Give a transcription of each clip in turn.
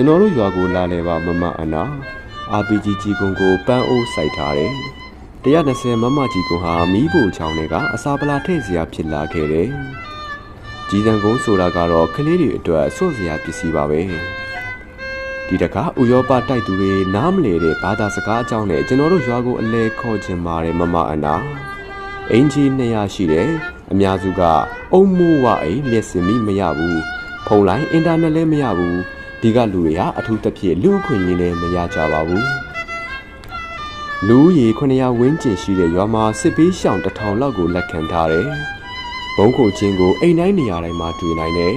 ကျွန်တော်တို့ရွာကိုလာလဲပါမမအနာ RPG ကြီးကုံကိုပန်းအိုးစိုက်ထားတယ်120မမကြီးကုံဟာမီးဖို့ချောင်းတွေကအစာပလာထည့်စရာဖြစ်လာခဲ့တယ်ကြီးစံကုန်းဆိုတာကတော့ကလေးတွေအတွက်အဆွတ်စရာပစ္စည်းပါပဲဒီတခါဥရောပတိုက်သူတွေနားမလဲတဲ့ဘာသာစကားအကြောင်းနဲ့ကျွန်တော်တို့ရွာကိုအလဲခေါ်ခြင်းပါတယ်မမအနာအင်ဂျီ200ရှိတယ်အများစုကအုံမိုးဝအိမ်လက်စင်မီမရဘူးဖုန်းလိုင်းအင်တာနက်လည်းမရဘူး ဒီကလူတွေဟာအထူးသဖြင့်လူအခွင့်အရေးလည်းမရကြပါဘူးလူဦးရေ900ဝန်းကျင်ရှိတဲ့ရွာမှာစစ်ပေးရှောင်တစ်ထောင်လောက်ကိုလက်ခံထားတယ်ဘုံခုချင်းကိုအိမ်တိုင်းနေရာတိုင်းမှာတွေ့နိုင်တယ်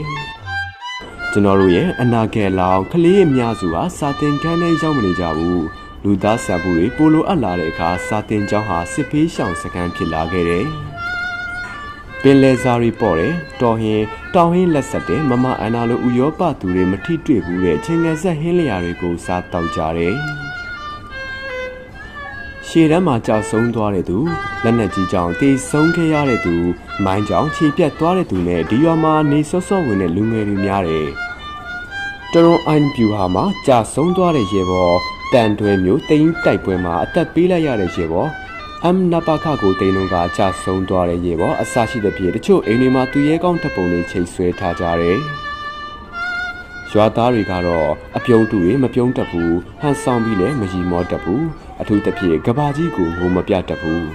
ကျွန်တော်တို့ရဲ့အနာဂတ်လောင်ကလေးအများစုဟာစာတင်ခန်းထဲရောက်မနေကြဘူးလူသားဆပ်ဘူးတွေပိုလိုအပ်လာတဲ့အခါစာတင်ကျောင်းဟာစစ်ပေးရှောင်စခန်းဖြစ်လာခဲ့တယ် ပင်လယ်စာရီပေါ်တယ်တော်ဟင်းတောင်ဟင်းလက်ဆက်တယ်မမအန်နာလိုဥရောပသူတွေမထိတွေ့ဘူးတဲ့ချင်းငယ်ဆက်ဟင်းလျာတွေကိုစားတောက်ကြတယ်ရှေ့တန်းမှာကြောက်ဆုံးသွားတဲ့သူလက်နက်ကြီးကြောင့်တေဆုံးခဲ့ရတဲ့သူမိုင်းကြောင့်ခြေပြတ်သွားတဲ့သူနဲ့ဒီရွာမှာနေစောစောဝင်တဲ့လူငယ်တွေများတယ်တရွန်အိုင်ဗျူဟာမှာကြာဆုံးသွားတဲ့ရေပေါ်တန်တွဲမျိုးတိန်းတိုက်ပွဲမှာအသက်ပေးလိုက်ရတဲ့ရေပေါ် အမ်နပါခကိုတိန်လုံးကကြာဆုံးသွားတဲ့ရေပေါ်အစရှိတဲ့ပြေတချို့အိမ်တွေမှာသူရဲကောင်းတပ်ပုံတွေချိန်ဆွဲထားကြတယ်ရွာသားတွေကတော့အပြုံးတူတွေမပြုံးတတ်ဘူးဟန်ဆောင်ပြီးလည်းမရီမောတတ်ဘူးအထူးသဖြင့်ကဘာကြီးကိုငိုမပြတတ်ဘူး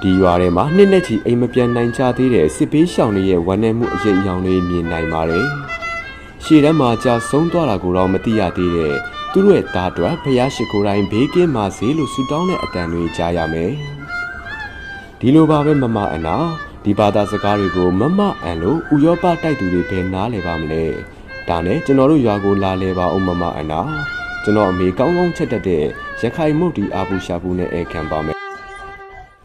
ဒီရွာထဲမှာနှစ်နဲ့ချီအိမ်မပြန်နိုင်ကြသေးတဲ့စစ်ပေးရှောင်တွေရဲ့ဝန်내မှုအရေးအယောင်တွေမြင်နိုင်ပါတယ်ရှေ့တန်းမှာကြာဆုံးသွားတာကိုတော့မသိရသေးတဲ့ သူတို့ရဲ့သားအတွက်ဖယားရှိခိုးတိုင်းဘေးကင်းပါစေလို့ဆုတောင်းတဲ့အတန်တွေကြားရမယ်ဒီလိုပါပဲမမအနာဒီဘာသာစကားတွေကိုမမအန်လို့ဥရောပတိုက်သူတွေဘယ်နားလဲပါမလဲဒါနဲ့ကျွန်တော်တို့ရွာကိုလာလဲပါအောင်မမအနာကျွန်တော်အမေကောင်းကောင်းချက်တတ်တဲ့ရခိုင်မုတ်ဒီအာပူရှာပူနဲ့အဲခံပါမယ်